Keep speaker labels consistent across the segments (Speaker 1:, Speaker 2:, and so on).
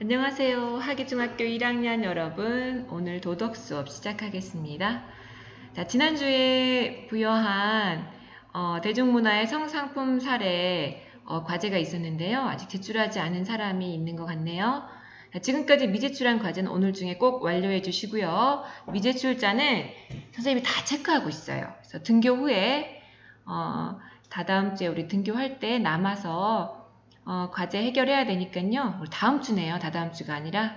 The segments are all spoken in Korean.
Speaker 1: 안녕하세요. 하기중학교 1학년 여러분. 오늘 도덕 수업 시작하겠습니다. 자, 지난주에 부여한 어, 대중문화의 성상품 사례 어, 과제가 있었는데요. 아직 제출하지 않은 사람이 있는 것 같네요. 자, 지금까지 미제출한 과제는 오늘 중에 꼭 완료해 주시고요. 미제출자는 선생님이 다 체크하고 있어요. 그래서 등교 후에 어, 다다음 주에 우리 등교할 때 남아서 어, 과제 해결해야 되니까요. 다음 주네요. 다다음 주가 아니라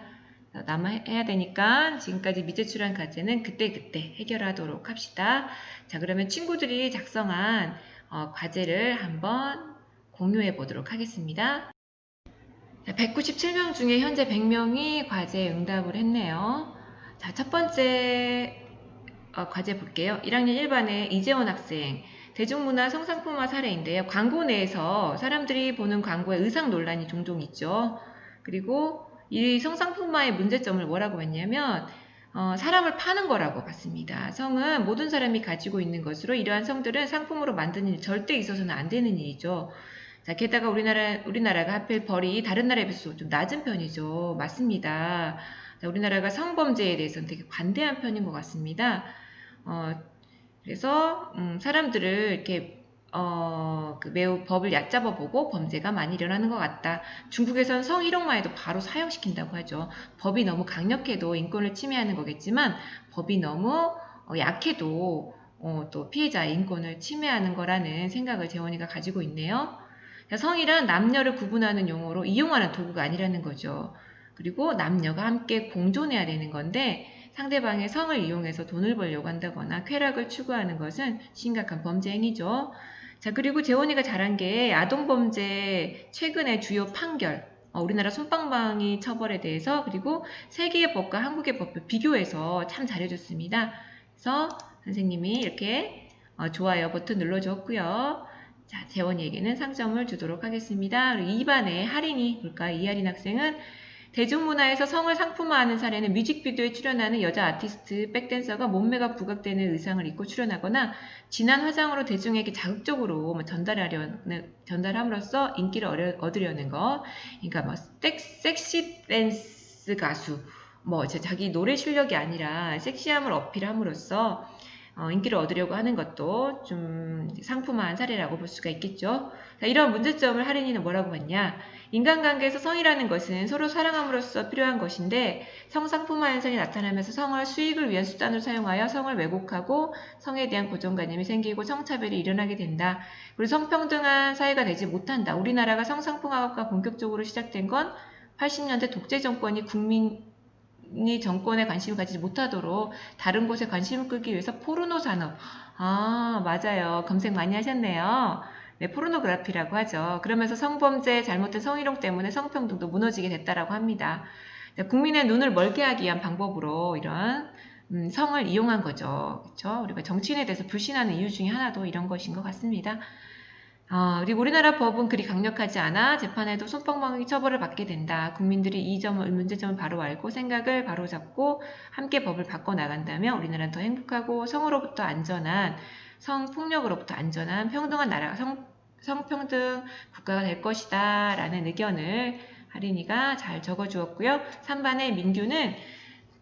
Speaker 1: 남아 해야 되니까 지금까지 미제출한 과제는 그때그때 해결하도록 합시다. 자, 그러면 친구들이 작성한 어, 과제를 한번 공유해 보도록 하겠습니다. 자, 197명 중에 현재 100명이 과제에 응답을 했네요. 자, 첫 번째 어, 과제 볼게요. 1학년 1반의 이재원 학생. 대중문화 성상품화 사례인데요. 광고 내에서 사람들이 보는 광고에 의상 논란이 종종 있죠. 그리고 이 성상품화의 문제점을 뭐라고 봤냐면 어, 사람을 파는 거라고 봤습니다. 성은 모든 사람이 가지고 있는 것으로 이러한 성들은 상품으로 만드는 일 절대 있어서는 안 되는 일이죠. 자, 게다가 우리나라, 우리나라가 하필 벌이 다른 나라에 비해서 좀 낮은 편이죠. 맞습니다. 자, 우리나라가 성범죄에 대해서는 되게 관대한 편인 것 같습니다. 어, 그래서 음, 사람들을 이렇게 어, 그 매우 법을 얕잡아 보고 범죄가 많이 일어나는 것 같다. 중국에서는 성 1억만 해도 바로 사형시킨다고 하죠. 법이 너무 강력해도 인권을 침해하는 거겠지만 법이 너무 어, 약해도 어, 또 피해자 인권을 침해하는 거라는 생각을 재원이가 가지고 있네요. 성이란 남녀를 구분하는 용어로 이용하는 도구가 아니라는 거죠. 그리고 남녀가 함께 공존해야 되는 건데 상대방의 성을 이용해서 돈을 벌려고 한다거나 쾌락을 추구하는 것은 심각한 범죄 행위죠. 자, 그리고 재원이가 잘한 게 아동범죄 최근의 주요 판결, 어, 우리나라 손방망이 처벌에 대해서 그리고 세계의 법과 한국의 법을 비교해서 참 잘해줬습니다. 그래서 선생님이 이렇게 어, 좋아요 버튼 눌러줬고요. 자, 재원이에게는 상점을 주도록 하겠습니다. 그리고 2반의 할인이 볼까? 이할인 학생은 대중문화에서 성을 상품화하는 사례는 뮤직비디오에 출연하는 여자 아티스트, 백댄서가 몸매가 부각되는 의상을 입고 출연하거나 진한 화장으로 대중에게 자극적으로 뭐 전달하려는 전달함으로써 인기를 얻으려는 거. 그러니까 뭐 섹시 댄스 가수, 뭐 자기 노래 실력이 아니라 섹시함을 어필함으로써 어, 인기를 얻으려고 하는 것도 좀 상품화한 사례라고 볼 수가 있겠죠. 자, 이런 문제점을 할인이는 뭐라고 봤냐? 인간관계에서 성이라는 것은 서로 사랑함으로써 필요한 것인데 성상품화 현상이 나타나면서 성을 수익을 위한 수단으로 사용하여 성을 왜곡하고 성에 대한 고정관념이 생기고 성차별이 일어나게 된다. 그리고 성평등한 사회가 되지 못한다. 우리나라가 성상품화가 본격적으로 시작된 건 80년대 독재 정권이 국민 이 정권에 관심을 가지지 못하도록 다른 곳에 관심을 끌기 위해서 포르노 산업. 아, 맞아요. 검색 많이 하셨네요. 네, 포르노그래피라고 하죠. 그러면서 성범죄, 잘못된 성희롱 때문에 성평등도 무너지게 됐다라고 합니다. 네, 국민의 눈을 멀게 하기 위한 방법으로 이런 음, 성을 이용한 거죠. 그렇죠? 우리가 정치인에 대해서 불신하는 이유 중에 하나도 이런 것인 것 같습니다. 어, 그리고 우리나라 법은 그리 강력하지 않아 재판에도 손방망이 처벌을 받게 된다. 국민들이 이 점을 문제점을 바로 알고 생각을 바로 잡고 함께 법을 바꿔 나간다면 우리나라는 더 행복하고 성으로부터 안전한 성폭력으로부터 안전한 평등한 나라 성, 성평등 국가가 될 것이다 라는 의견을 하린이가 잘 적어주었고요. 3반의 민규는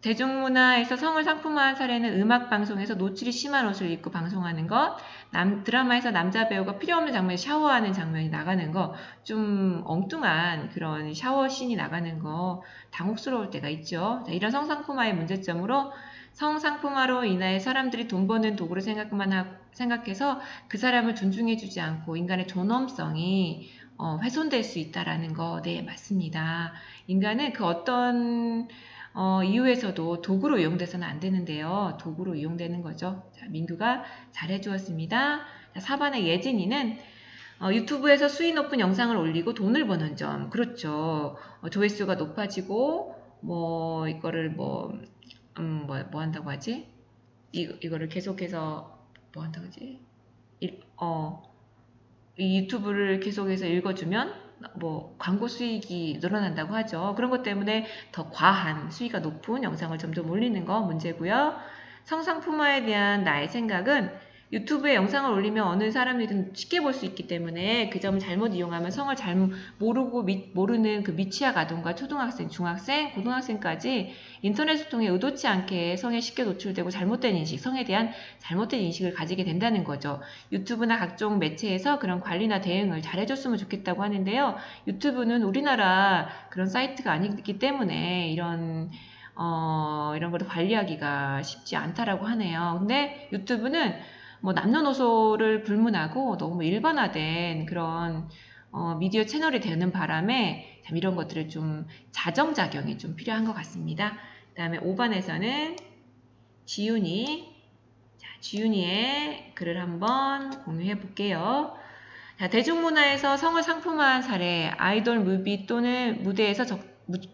Speaker 1: 대중문화에서 성을 상품화한 사례는 음악 방송에서 노출이 심한 옷을 입고 방송하는 것, 남, 드라마에서 남자 배우가 필요 없는 장면에 샤워하는 장면이 나가는 거, 좀 엉뚱한 그런 샤워 씬이 나가는 거, 당혹스러울 때가 있죠. 자, 이런 성상품화의 문제점으로 성상품화로 인하여 사람들이 돈 버는 도구를 생각만 하, 생각해서 그 사람을 존중해주지 않고 인간의 존엄성이 어, 훼손될 수 있다라는 거, 네, 맞습니다. 인간은 그 어떤 어, 이후에서도 도구로 이용돼서는 안 되는데요. 도구로 이용되는 거죠. 자, 민규가 잘 해주었습니다. 자, 4반의 예진이는 어, 유튜브에서 수위 높은 영상을 올리고 돈을 버는 점. 그렇죠. 어, 조회수가 높아지고, 뭐, 이거를 뭐, 음, 뭐, 뭐 한다고 하지? 이, 이거를 계속해서, 뭐 한다고 하지? 이, 어, 이 유튜브를 계속해서 읽어주면 뭐 광고 수익이 늘어난다고 하죠. 그런 것 때문에 더 과한 수위가 높은 영상을 점점 올리는 거 문제고요. 성상품화에 대한 나의 생각은 유튜브에 영상을 올리면 어느 사람이든 쉽게 볼 수 있기 때문에 그 점을 잘못 이용하면 성을 잘못 모르고 미- 모르는 그 미취학 아동과 초등학생, 중학생, 고등학생까지 인터넷을 통해 의도치 않게 성에 쉽게 노출되고 잘못된 인식, 성에 대한 잘못된 인식을 가지게 된다는 거죠. 유튜브나 각종 매체에서 그런 관리나 대응을 잘 해줬으면 좋겠다고 하는데요. 유튜브는 우리나라 그런 사이트가 아니기 때문에 이런 어, 이런 거를 관리하기가 쉽지 않다라고 하네요. 근데 유튜브는 뭐 남녀노소를 불문하고 너무 일반화된 그런 어, 미디어 채널이 되는 바람에 참 이런 것들을 좀 자정작용이 좀 필요한 것 같습니다. 그 다음에 5번에서는 지윤이 자, 지윤이의 글을 한번 공유해 볼게요. 자, 대중문화에서 성을 상품화한 사례, 아이돌 무비 또는 무대에서 적- 무-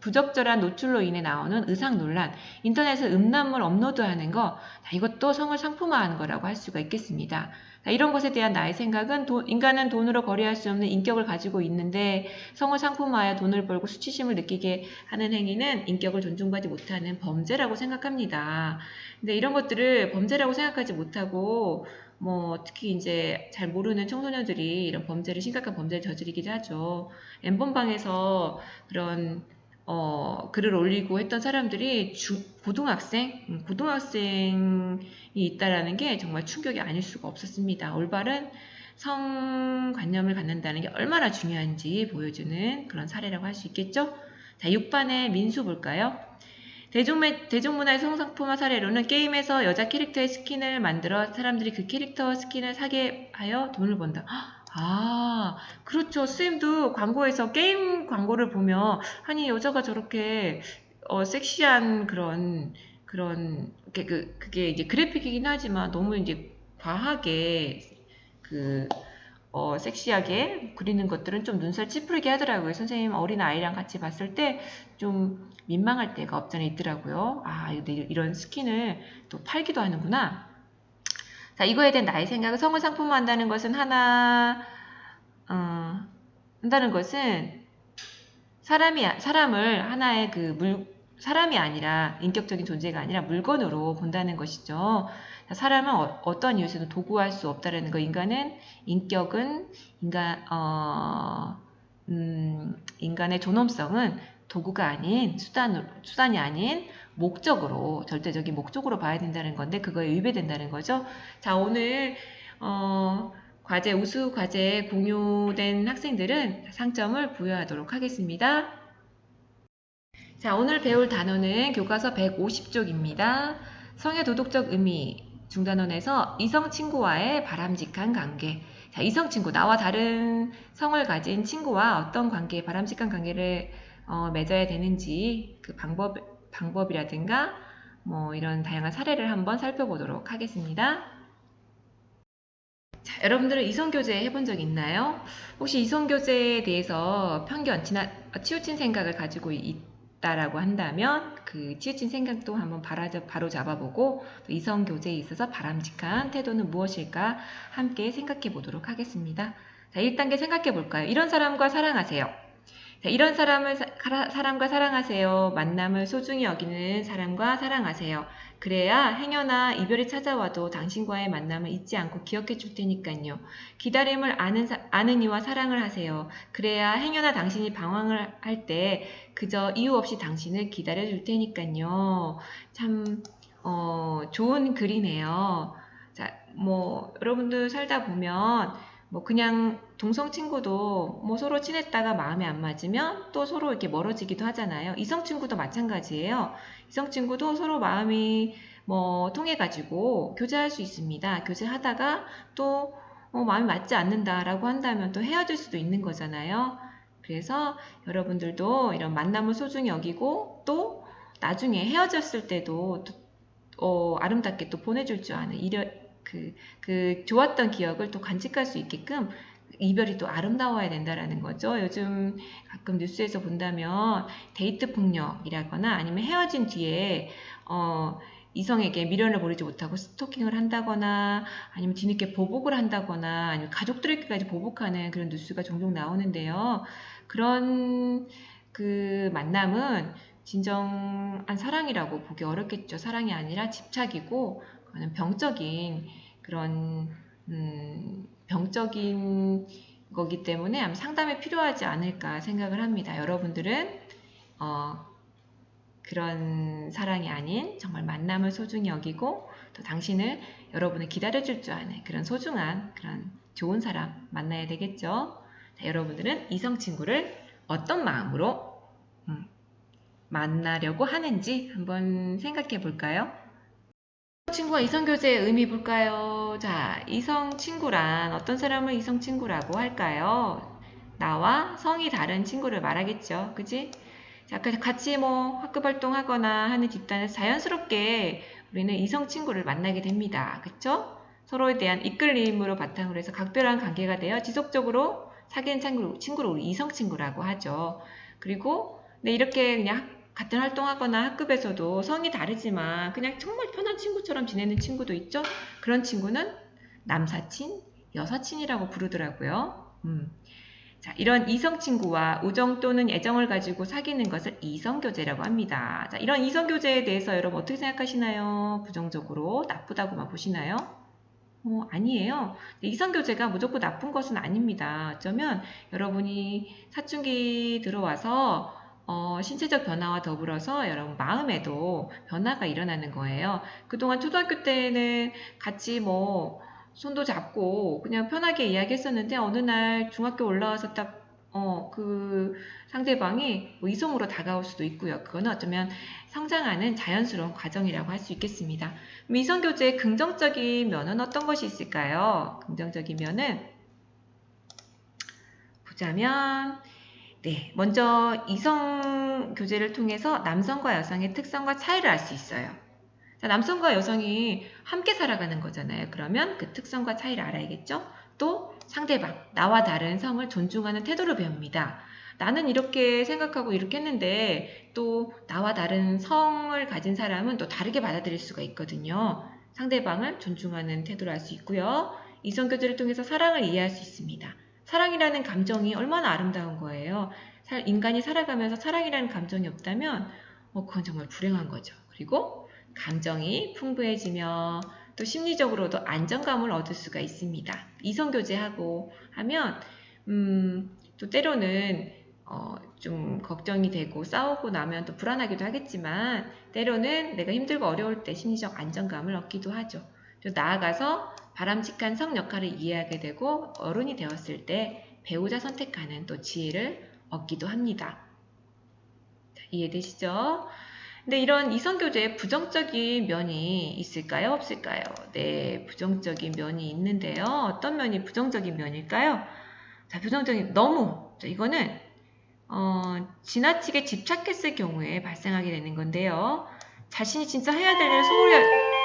Speaker 1: 부적절한 노출로 인해 나오는 의상 논란, 인터넷에 음란물 업로드하는 거, 자, 이것도 성을 상품화하는 거라고 할 수가 있겠습니다. 자, 이런 것에 대한 나의 생각은 도- 인간은 돈으로 거래할 수 없는 인격을 가지고 있는데 성을 상품화하여 돈을 벌고 수치심을 느끼게 하는 행위는 인격을 존중받지 못하는 범죄라고 생각합니다. 근데 이런 것들을 범죄라고 생각하지 못하고 뭐 특히 이제 잘 모르는 청소년들이 이런 범죄를 심각한 범죄를 저지르기도 하죠. 엠번방에서 그런 어, 글을 올리고 했던 사람들이 중, 고등학생, 음, 고등학생이 있다라는 게 정말 충격이 아닐 수가 없었습니다. 올바른 성관념을 갖는다는 게 얼마나 중요한지 보여주는 그런 사례라고 할 수 있겠죠? 자, 6반의 민수 볼까요? 대중매, 대중문 화의 성상품화 사례로는 게임에서 여자 캐릭터의 스킨을 만들어 사람들이 그 캐릭터 스킨을 사게 하여 돈을 번다. 아, 그렇죠. 스님도 광고에서 게임 광고를 보면, 아니, 여자가 저렇게, 어, 섹시한 그런, 그런, 그, 그, 그게 이제 그래픽이긴 하지만 너무 이제 과하게, 그, 어, 섹시하게 그리는 것들은 좀 눈살 찌푸리게 하더라고요. 선생님 어린 아이랑 같이 봤을 때 좀 민망할 때가 없잖아 있더라고요. 아, 이런 스킨을 또 팔기도 하는구나. 자, 이거에 대한 나의 생각은 성을 상품화한다는 것은 하나, 어, 한다는 것은 사람이, 사람을 하나의 그 물, 사람이 아니라 인격적인 존재가 아니라 물건으로 본다는 것이죠. 자, 사람은 어, 떤 이유에서도 도구할 수 없다라는 거. 인간은 인격은 인간 어, 음, 인간의 존엄성은 도구가 아닌 수단 수단이 아닌 목적으로 절대적인 목적으로 봐야 된다는 건데 그거에 위배된다는 거죠. 자 오늘 어, 과제 우수 과제 공유된 학생들은 상점을 부여하도록 하겠습니다. 자 오늘 배울 단어는 교과서 150쪽입니다. 성의 도덕적 의미 중단원에서 이성 친구와의 바람직한 관계. 자, 이성 친구, 나와 다른 성을 가진 친구와 어떤 관계, 바람직한 관계를 어, 맺어야 되는지 그 방법, 방법이라든가 뭐 이런 다양한 사례를 한번 살펴보도록 하겠습니다. 자, 여러분들은 이성교제 해본 적 있나요? 혹시 이성교제에 대해서 편견, 지나, 치우친 생각을 가지고 있다라고 한다면 그 치우친 생각도 한번 바로, 잡아보고 또 이성교제에 있어서 바람직한 태도는 무엇일까 함께 생각해 보도록 하겠습니다. 자, 1단계 생각해 볼까요? 이런 사람과 사랑하세요. 자, 이런 사람을 사, 사람과 사랑하세요. 만남을 소중히 여기는 사람과 사랑하세요. 그래야 행여나 이별이 찾아와도 당신과의 만남을 잊지 않고 기억해 줄 테니까요. 기다림을 아는, 사, 아는 이와 사랑을 하세요. 그래야 행여나 당신이 방황을 할 때 그저 이유 없이 당신을 기다려 줄 테니까요. 참, 어, 좋은 글이네요. 자, 뭐, 여러분들 살다 보면 뭐 그냥 동성 친구도 뭐 서로 친했다가 마음에 안 맞으면 또 서로 이렇게 멀어지기도 하잖아요. 이성 친구도 마찬가지예요. 이성 친구도 서로 마음이 뭐 통해 가지고 교제할 수 있습니다. 교제하다가 또 어, 마음이 맞지 않는다라고 한다면 또 헤어질 수도 있는 거잖아요. 그래서 여러분들도 이런 만남을 소중히 여기고 또 나중에 헤어졌을 때도 또, 어, 아름답게 또 보내줄 줄 아는 이러, 그, 그 좋았던 기억을 또 간직할 수 있게끔 이별이 또 아름다워야 된다라는 거죠. 요즘 가끔 뉴스에서 본다면 데이트 폭력이라거나 아니면 헤어진 뒤에 어, 이성에게 미련을 버리지 못하고 스토킹을 한다거나 아니면 뒤늦게 보복을 한다거나 아니면 가족들에게까지 보복하는 그런 뉴스가 종종 나오는데요. 그런 그 만남은 진정한 사랑이라고 보기 어렵겠죠. 사랑이 아니라 집착이고 그거는 병적인 그런 음, 병적인 거기 때문에 아마 상담이 필요하지 않을까 생각을 합니다. 여러분들은 어, 그런 사랑이 아닌 정말 만남을 소중히 여기고 또 당신을 여러분을 기다려줄 줄 아는 그런 소중한 그런 좋은 사람 만나야 되겠죠. 자, 여러분들은 이성 친구를 어떤 마음으로 음, 만나려고 하는지 한번 생각해 볼까요? 친구와 이성 교제의 의미 볼까요? 자, 이성 친구란 어떤 사람을 이성 친구라고 할까요? 나와 성이 다른 친구를 말하겠죠. 그지? 자, 그 같이 뭐 학급 활동하거나 하는 집단에서 자연스럽게 우리는 이성 친구를 만나게 됩니다. 그쵸? 서로에 대한 이끌림으로 바탕으로 해서 각별한 관계가 되어 지속적으로 사귀는 친구를, 우리 이성 친구라고 하죠. 그리고 네, 이렇게 그냥 학- 같은 활동하거나 학급에서도 성이 다르지만 그냥 정말 편한 친구처럼 지내는 친구도 있죠. 그런 친구는 남사친, 여사친이라고 부르더라고요. 음. 자, 이런 이성 친구와 우정 또는 애정을 가지고 사귀는 것을 이성 교제라고 합니다. 자, 이런 이성 교제에 대해서 여러분 어떻게 생각하시나요? 부정적으로 나쁘다고만 보시나요? 어, 아니에요. 이성 교제가 무조건 나쁜 것은 아닙니다. 어쩌면 여러분이 사춘기 들어와서 어, 신체적 변화와 더불어서 여러분 마음에도 변화가 일어나는 거예요. 그동안 초등학교 때는 같이 뭐 손도 잡고 그냥 편하게 이야기했었는데 어느 날 중학교 올라와서 딱 어, 그 상대방이 뭐 이성으로 다가올 수도 있고요. 그거는 어쩌면 성장하는 자연스러운 과정이라고 할 수 있겠습니다. 그럼 이성 교제의 긍정적인 면은 어떤 것이 있을까요? 긍정적인 면은 보자면 네, 먼저 이성 교제를 통해서 남성과 여성의 특성과 차이를 알 수 있어요. 자, 남성과 여성이 함께 살아가는 거잖아요. 그러면 그 특성과 차이를 알아야겠죠? 또 상대방, 나와 다른 성을 존중하는 태도를 배웁니다. 나는 이렇게 생각하고 이렇게 했는데 또 나와 다른 성을 가진 사람은 또 다르게 받아들일 수가 있거든요. 상대방을 존중하는 태도를 알 수 있고요. 이성 교제를 통해서 사랑을 이해할 수 있습니다. 사랑이라는 감정이 얼마나 아름다운 거예요. 살- 인간이 살아가면서 사랑이라는 감정이 없다면 어, 그건 정말 불행한 거죠. 그리고 감정이 풍부해지며 또 심리적으로도 안정감을 얻을 수가 있습니다. 이성 교제하고 하면 음, 또 때로는 어, 좀 걱정이 되고 싸우고 나면 또 불안하기도 하겠지만 때로는 내가 힘들고 어려울 때 심리적 안정감을 얻기도 하죠. 또 나아가서 바람직한 성 역할을 이해하게 되고 어른이 되었을 때 배우자 선택하는 또 지혜를 얻기도 합니다. 자, 이해되시죠? 근데 이런 이성교제에 부정적인 면이 있을까요? 없을까요? 네, 부정적인 면이 있는데요. 어떤 면이 부정적인 면일까요? 자, 부정적인, 너무. 자, 이거는, 어, 지나치게 집착했을 경우에 발생하게 되는 건데요. 자신이 진짜 해야 될 일을 소홀히,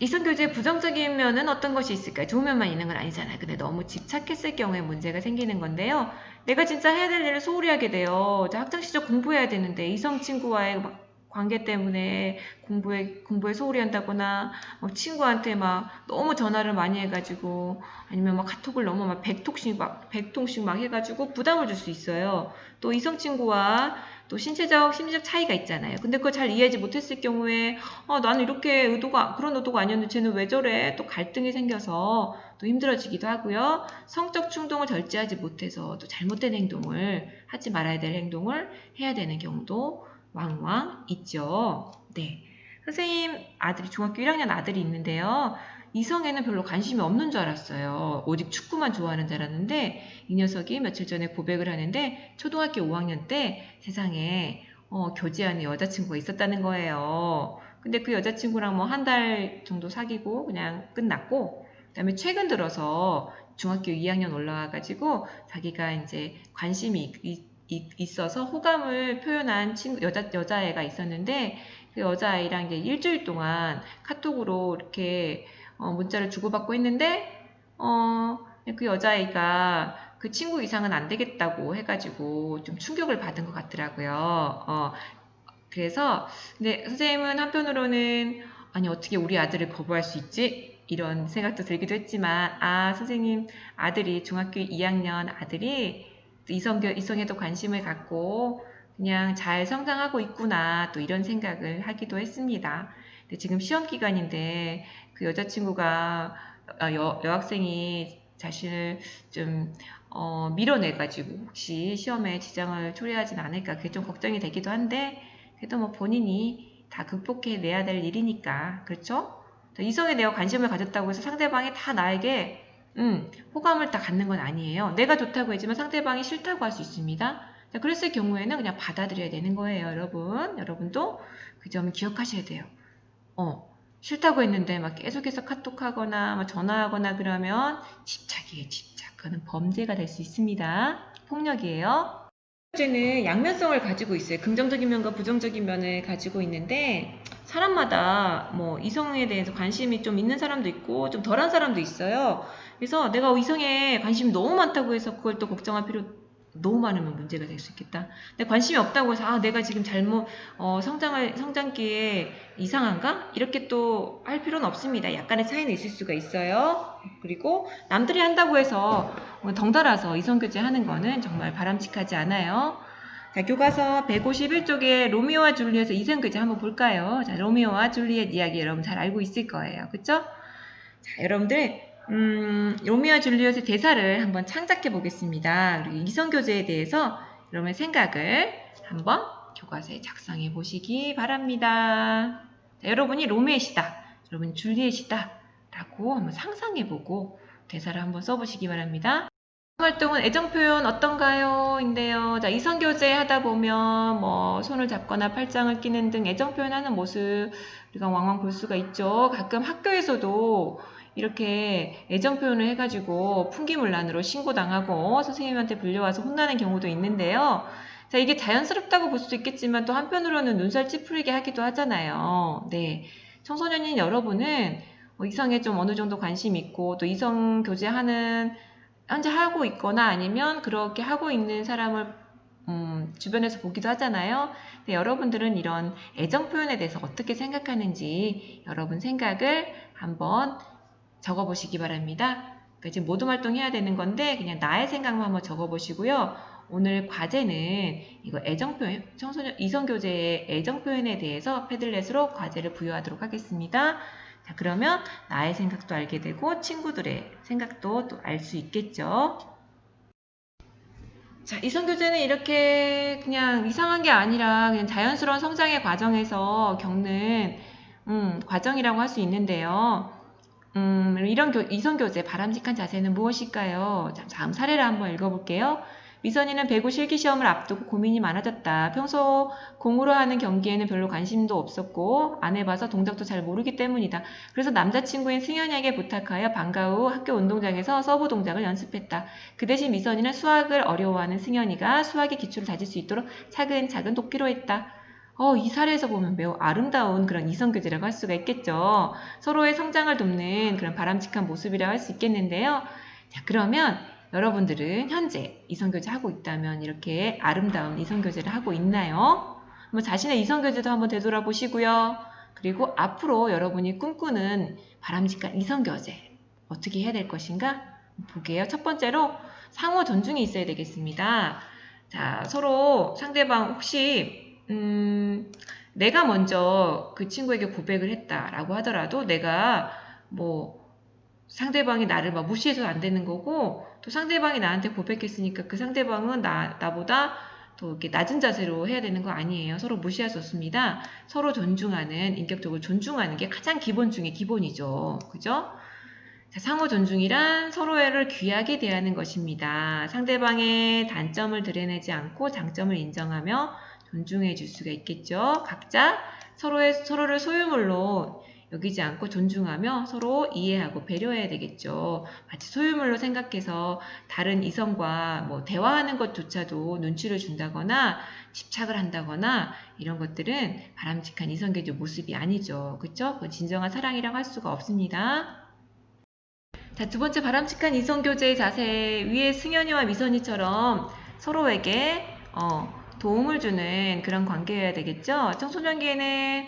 Speaker 1: 이성교제의 부정적인 면은 어떤 것이 있을까요? 좋은 면만 있는 건 아니잖아요. 근데 너무 집착했을 경우에 문제가 생기는 건데요. 내가 진짜 해야 될 일을 소홀히 하게 돼요. 자, 학창 시절 공부해야 되는데 이성 친구와의 막 관계 때문에 공부에 공부에 소홀히 한다거나 막 친구한테 막 너무 전화를 많이 해가지고 아니면 막 카톡을 너무 막 100통씩 막 100통씩 막 해가지고 부담을 줄 수 있어요. 또 이성 친구와 또 신체적 심리적 차이가 있잖아요. 근데 그걸 잘 이해하지 못했을 경우에 어, 나는 이렇게 의도가 그런 의도가 아니었는데 쟤는 왜 저래? 또 갈등이 생겨서 또 힘들어지기도 하고요. 성적 충동을 절제하지 못해서 또 잘못된 행동을 하지 말아야 될 행동을 해야 되는 경우도 왕왕 있죠. 네. 선생님 아들이 중학교 1학년 아들이 있는데요. 이성에는 별로 관심이 없는 줄 알았어요. 오직 축구만 좋아하는 줄 알았는데 이 녀석이 며칠 전에 고백을 하는데 초등학교 5학년 때 세상에 어, 교제하는 여자친구가 있었다는 거예요. 근데 그 여자친구랑 뭐 한 달 정도 사귀고 그냥 끝났고 그다음에 최근 들어서 중학교 2학년 올라와가지고 자기가 이제 관심이 있어서 호감을 표현한 친구 여자 여자애가 있었는데 그 여자아이랑 이제 일주일 동안 카톡으로 이렇게 어, 문자를 주고받고 했는데 어, 그 여자아이가 그 친구 이상은 안 되겠다고 해가지고 좀 충격을 받은 것 같더라고요. 어, 그래서 근데 선생님은 한편으로는 아니 어떻게 우리 아들을 거부할 수 있지? 이런 생각도 들기도 했지만 아 선생님 아들이 중학교 2학년 아들이 또 이성교 이성에도 관심을 갖고 그냥 잘 성장하고 있구나 또 이런 생각을 하기도 했습니다. 근데 지금 시험 기간인데 그 여자친구가 어, 여, 여학생이 자신을 좀 어, 밀어내가지고 혹시 시험에 지장을 초래하진 않을까 그게 좀 걱정이 되기도 한데 그래도 뭐 본인이 다 극복해내야 될 일이니까 그렇죠? 이성에 대해 관심을 가졌다고 해서 상대방이 다 나에게 음, 호감을 다 갖는 건 아니에요. 내가 좋다고 했지만 상대방이 싫다고 할 수 있습니다. 자, 그랬을 경우에는 그냥 받아들여야 되는 거예요, 여러분. 여러분도 그 점을 기억하셔야 돼요. 어, 싫다고 했는데 막 계속해서 카톡하거나 막 전화하거나 그러면 집착이에요, 집착. 그거는 범죄가 될 수 있습니다. 폭력이에요. 번째는 양면성을 가지고 있어요. 긍정적인 면과 부정적인 면을 가지고 있는데 사람마다 뭐 이성에 대해서 관심이 좀 있는 사람도 있고 좀 덜한 사람도 있어요. 그래서 내가 이성에 관심이 너무 많다고 해서 그걸 또 걱정할 필요 너무 많으면 문제가 될 수 있겠다. 근데 관심이 없다고 해서 아 내가 지금 잘못 어, 성장을 성장기에 이상한가 이렇게 또 할 필요는 없습니다. 약간의 차이는 있을 수가 있어요. 그리고 남들이 한다고 해서 뭐 덩달아서 이성 교제하는 거는 정말 바람직하지 않아요. 자, 교과서 151쪽에 로미오와 줄리엣의 교제 한번 볼까요? 자, 로미오와 줄리엣 이야기 여러분 잘 알고 있을 거예요. 그쵸? 자, 여러분들 음, 로미오와 줄리엣의 대사를 한번 창작해 보겠습니다. 그리고 이성 교제에 대해서 여러분의 생각을 한번 교과서에 작성해 보시기 바랍니다. 자, 여러분이 로미엣이다. 여러분이 줄리엣이다. 라고 한번 상상해 보고 대사를 한번 써보시기 바랍니다. 활동은 애정 표현 어떤가요? 인데요. 자, 이성 교제 하다 보면 뭐 손을 잡거나 팔짱을 끼는 등 애정 표현하는 모습 우리가 왕왕 볼 수가 있죠. 가끔 학교에서도 이렇게 애정 표현을 해가지고 풍기물란으로 신고당하고 선생님한테 불려와서 혼나는 경우도 있는데요. 자, 이게 자연스럽다고 볼 수도 있겠지만 또 한편으로는 눈살 찌푸리게 하기도 하잖아요. 네. 청소년인 여러분은 뭐 이성에 좀 어느 정도 관심 있고 또 이성 교제하는 현재 하고 있거나 아니면 그렇게 하고 있는 사람을 음, 주변에서 보기도 하잖아요. 근데 여러분들은 이런 애정 표현에 대해서 어떻게 생각하는지 여러분 생각을 한번 적어 보시기 바랍니다. 그러니까 지금 모둠 활동해야 되는 건데 그냥 나의 생각만 한번 적어 보시고요. 오늘 과제는 이거 애정 표현, 청소년 이성 교제의 애정 표현에 대해서 패들렛으로 과제를 부여하도록 하겠습니다. 자, 그러면 나의 생각도 알게 되고 친구들의 생각도 또 알 수 있겠죠. 자, 이성 교제는 이렇게 그냥 이상한 게 아니라 그냥 자연스러운 성장의 과정에서 겪는 음, 과정이라고 할 수 있는데요. 음, 이런 교, 이성 교제 바람직한 자세는 무엇일까요? 자, 다음 사례를 한번 읽어볼게요. 미선이는 배구 실기 시험을 앞두고 고민이 많아졌다. 평소 공으로 하는 경기에는 별로 관심도 없었고 안 해봐서 동작도 잘 모르기 때문이다. 그래서 남자친구인 승현이에게 부탁하여 방과 후 학교 운동장에서 서브 동작을 연습했다. 그 대신 미선이는 수학을 어려워하는 승현이가 수학의 기초를 다질 수 있도록 차근차근 돕기로 했다. 어, 이 사례에서 보면 매우 아름다운 그런 이성교제라고 할 수가 있겠죠. 서로의 성장을 돕는 그런 바람직한 모습이라고 할 수 있겠는데요. 자, 그러면 여러분들은 현재 이성교제 하고 있다면 이렇게 아름다운 이성교제를 하고 있나요? 한번 자신의 이성교제도 한번 되돌아보시고요. 그리고 앞으로 여러분이 꿈꾸는 바람직한 이성교제 어떻게 해야 될 것인가 보게요. 첫 번째로 상호 존중이 있어야 되겠습니다. 자, 서로 상대방 혹시 음, 내가 먼저 그 친구에게 고백을 했다라고 하더라도 내가 뭐 상대방이 나를 막 무시해서 안 되는 거고 또 상대방이 나한테 고백했으니까 그 상대방은 나, 나보다 더 이렇게 낮은 자세로 해야 되는 거 아니에요. 서로 무시할 수 없습니다. 서로 존중하는, 인격적으로 존중하는 게 가장 기본 중에 기본이죠. 그죠? 자, 상호 존중이란 서로를 귀하게 대하는 것입니다. 상대방의 단점을 드러내지 않고 장점을 인정하며 존중해 줄 수가 있겠죠. 각자 서로의, 서로를 소유물로 여기지 않고 존중하며 서로 이해하고 배려해야 되겠죠. 마치 소유물로 생각해서 다른 이성과 뭐 대화하는 것조차도 눈치를 준다거나 집착을 한다거나 이런 것들은 바람직한 이성교제 모습이 아니죠. 그쵸? 그건 진정한 사랑이라고 할 수가 없습니다. 자, 두 번째 바람직한 이성교제의 자세 위에 승현이와 미선이처럼 서로에게 어, 도움을 주는 그런 관계여야 되겠죠. 청소년기에는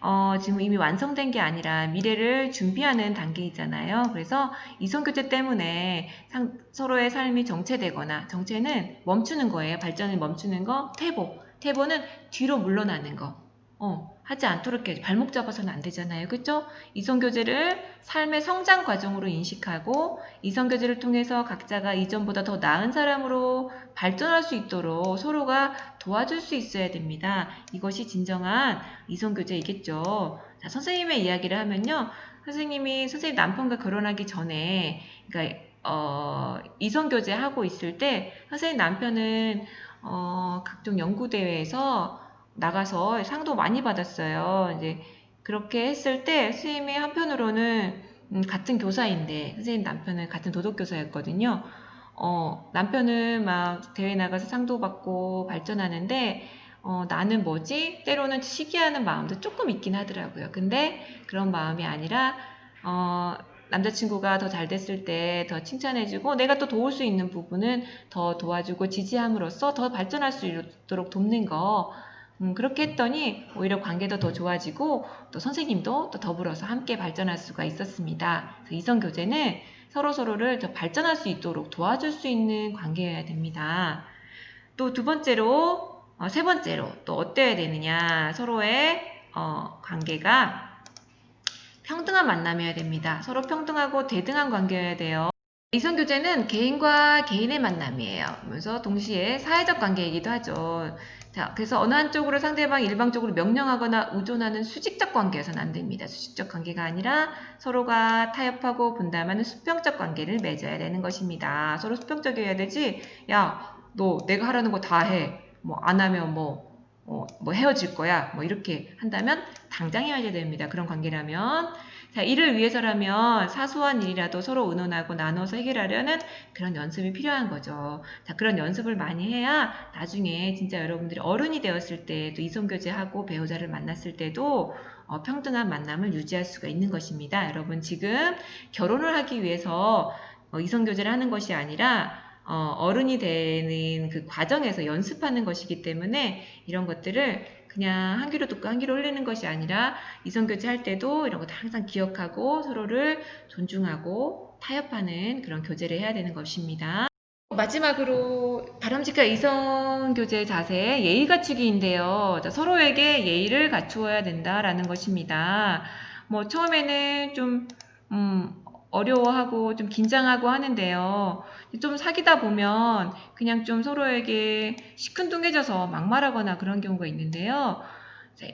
Speaker 1: 어, 지금 이미 완성된 게 아니라 미래를 준비하는 단계이잖아요. 그래서 이성교제 때문에 상, 서로의 삶이 정체되거나 정체는 멈추는 거예요. 발전을 멈추는 거. 퇴보. 퇴보는 뒤로 물러나는 거. 어, 하지 않도록 해야지. 발목 잡아서는 안 되잖아요. 그쵸? 이성교제를 삶의 성장 과정으로 인식하고 이성교제를 통해서 각자가 이전보다 더 나은 사람으로 발전할 수 있도록 서로가 도와줄 수 있어야 됩니다. 이것이 진정한 이성교제이겠죠. 자, 선생님의 이야기를 하면요. 선생님이 선생님 남편과 결혼하기 전에, 그러니까, 어, 이성교제 하고 있을 때, 선생님 남편은, 어, 각종 연구대회에서 나가서 상도 많이 받았어요. 이제, 그렇게 했을 때, 선생님이 한편으로는, 음, 같은 교사인데, 선생님 남편은 같은 도덕교사였거든요. 어, 남편은 막 대회 나가서 상도 받고 발전하는데, 어, 나는 뭐지? 때로는 시기하는 마음도 조금 있긴 하더라고요. 근데 그런 마음이 아니라, 어, 남자친구가 더 잘 됐을 때 더 칭찬해주고, 내가 또 도울 수 있는 부분은 더 도와주고 지지함으로써 더 발전할 수 있도록 돕는 거. 음, 그렇게 했더니 오히려 관계도 더 좋아지고, 또 선생님도 또 더불어서 함께 발전할 수가 있었습니다. 그래서 이성 교제는 서로 서로를 더 발전할 수 있도록 도와줄 수 있는 관계여야 됩니다. 또 두 번째로, 어, 세 번째로 또 어때야 되느냐. 서로의 어, 관계가 평등한 만남이어야 됩니다. 서로 평등하고 대등한 관계여야 돼요. 이성 교제는 개인과 개인의 만남이에요. 그래서 동시에 사회적 관계이기도 하죠. 자, 그래서 어느 한쪽으로 상대방 일방적으로 명령하거나 의존하는 수직적 관계에서는 안 됩니다. 수직적 관계가 아니라 서로가 타협하고 분담하는 수평적 관계를 맺어야 되는 것입니다. 서로 수평적이어야 되지. 야, 너 내가 하라는 거 다 해. 뭐 안 하면 뭐, 어, 뭐 헤어질 거야. 뭐 이렇게 한다면 당장 헤어져야 됩니다. 그런 관계라면. 자, 이를 위해서라면 사소한 일이라도 서로 의논하고 나눠서 해결하려는 그런 연습이 필요한 거죠. 자, 그런 연습을 많이 해야 나중에 진짜 여러분들이 어른이 되었을 때 또 이성교제하고 배우자를 만났을 때도 어, 평등한 만남을 유지할 수가 있는 것입니다. 여러분 지금 결혼을 하기 위해서 어, 이성교제를 하는 것이 아니라 어, 른이 되는 그 과정에서 연습하는 것이기 때문에 이런 것들을 그냥 한 귀로 듣고 한 귀로 흘리는 것이 아니라 이성교제 할 때도 이런 거 다 항상 기억하고 서로를 존중하고 타협하는 그런 교제를 해야 되는 것입니다. 마지막으로 바람직한 이성교제 자세 예의 갖추기인데요. 자, 서로에게 예의를 갖추어야 된다라는 것입니다. 뭐 처음에는 좀 음, 어려워하고 좀 긴장하고 하는데요. 좀 사귀다 보면 그냥 좀 서로에게 시큰둥해져서 막말하거나 그런 경우가 있는데요.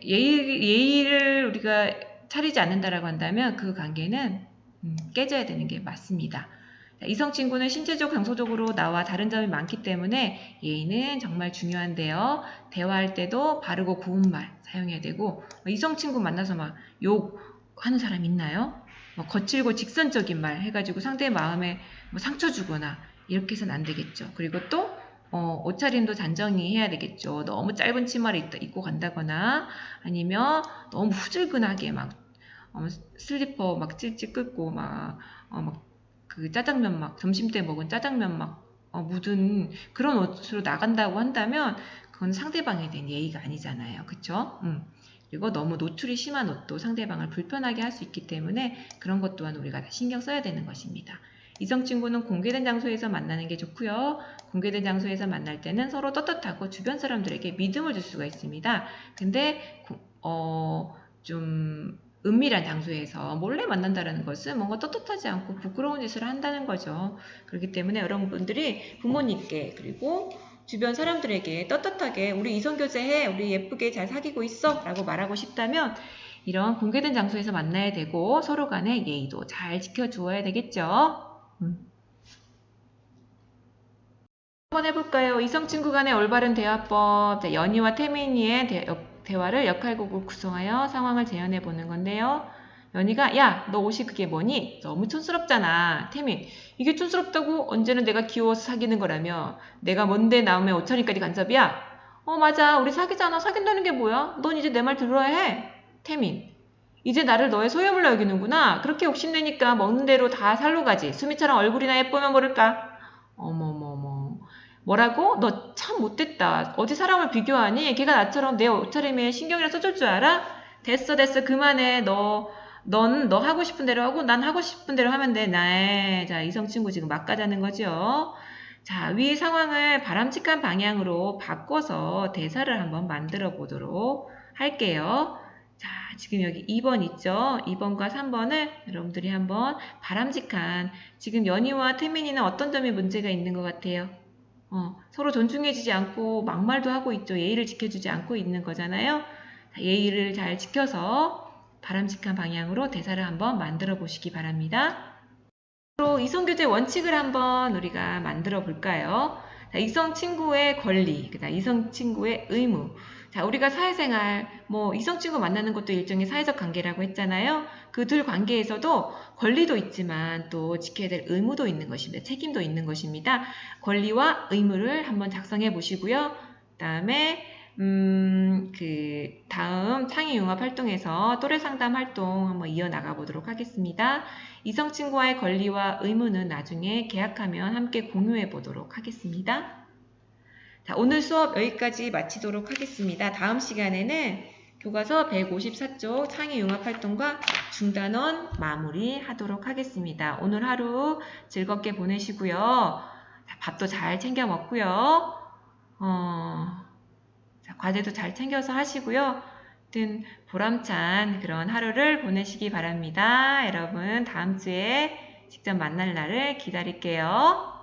Speaker 1: 예의, 예의를 우리가 차리지 않는다라고 한다면 그 관계는 음, 깨져야 되는 게 맞습니다. 이성 친구는 신체적 강소적으로 나와 다른 점이 많기 때문에 예의는 정말 중요한데요. 대화할 때도 바르고 고운 말 사용해야 되고 이성 친구 만나서 막 욕하는 사람 있나요? 뭐 거칠고 직선적인 말 해가지고 상대의 마음에 뭐 상처 주거나 이렇게 해서는 안 되겠죠. 그리고 또 어, 옷차림도 단정히 해야 되겠죠. 너무 짧은 치마를 입고 간다거나 아니면 너무 후줄근하게 막 어, 슬리퍼 막 찔찔 끌고 막, 어, 막 그 짜장면 막 점심 때 먹은 짜장면 막 어, 묻은 그런 옷으로 나간다고 한다면 그건 상대방에 대한 예의가 아니잖아요. 그쵸? 음. 그리고 너무 노출이 심한 옷도 상대방을 불편하게 할 수 있기 때문에 그런 것 또한 우리가 신경 써야 되는 것입니다. 이성 친구는 공개된 장소에서 만나는 게 좋고요. 공개된 장소에서 만날 때는 서로 떳떳하고 주변 사람들에게 믿음을 줄 수가 있습니다. 근데 어, 좀 은밀한 장소에서 몰래 만난다는 것은 뭔가 떳떳하지 않고 부끄러운 짓을 한다는 거죠. 그렇기 때문에 여러분들이 부모님께 그리고 주변 사람들에게 떳떳하게 우리 이성교제해 우리 예쁘게 잘 사귀고 있어 라고 말하고 싶다면 이런 공개된 장소에서 만나야 되고 서로 간의 예의도 잘 지켜주어야 되겠죠. 음. 한번 해볼까요? 이성 친구 간의 올바른 대화법 연희와 태민이의 대, 대화를 역할곡을 구성하여 상황을 재현해 보는 건데요. 연희가 야 너 옷이 그게 뭐니? 너무 촌스럽잖아. 태민 이게 촌스럽다고 언제는 내가 귀여워서 사귀는 거라며 내가 뭔데 나오면 옷차림까지 간섭이야? 어 맞아 우리 사귀잖아 사귄다는 게 뭐야? 넌 이제 내 말 들어야 해. 태민 이제 나를 너의 소유물로 여기는구나. 그렇게 욕심내니까 먹는 대로 다 살로 가지. 수미처럼 얼굴이나 예쁘면 모를까? 어머머머. 뭐라고? 너 참 못됐다. 어디 사람을 비교하니? 걔가 나처럼 내 옷차림에 신경이나 써줄 줄 알아? 됐어 됐어 그만해. 너 넌 너 하고 싶은 대로 하고 난 하고 싶은 대로 하면 돼. 나의 자 이성 친구 지금 막 가자는 거죠. 자, 위 상황을 바람직한 방향으로 바꿔서 대사를 한번 만들어 보도록 할게요. 자, 지금 여기 2번 있죠? 2번과 3번을 여러분들이 한번 바람직한, 지금 연희와 태민이는 어떤 점에 문제가 있는 것 같아요? 어, 서로 존중해주지 않고 막말도 하고 있죠. 예의를 지켜주지 않고 있는 거잖아요. 자, 예의를 잘 지켜서 바람직한 방향으로 대사를 한번 만들어 보시기 바랍니다. 로 이성교제 원칙을 한번 우리가 만들어 볼까요? 자, 이성 친구의 권리, 그다음 이성 친구의 의무. 자, 우리가 사회생활, 뭐 이성 친구 만나는 것도 일종의 사회적 관계라고 했잖아요. 그 둘 관계에서도 권리도 있지만 또 지켜야 될 의무도 있는 것입니다. 책임도 있는 것입니다. 권리와 의무를 한번 작성해 보시고요. 그다음에 음, 그 다음 창의 융합 활동에서 또래 상담 활동 한번 이어 나가 보도록 하겠습니다. 이성 친구와의 권리와 의무는 나중에 계약하면 함께 공유해 보도록 하겠습니다. 자, 오늘 수업 여기까지 마치도록 하겠습니다. 다음 시간에는 교과서 154쪽 창의 융합 활동과 중단원 마무리 하도록 하겠습니다. 오늘 하루 즐겁게 보내시고요. 자, 밥도 잘 챙겨 먹고요. 어, 자, 과제도 잘 챙겨서 하시고요. 하여튼 보람찬 그런 하루를 보내시기 바랍니다. 여러분 다음 주에 직접 만날 날을 기다릴게요.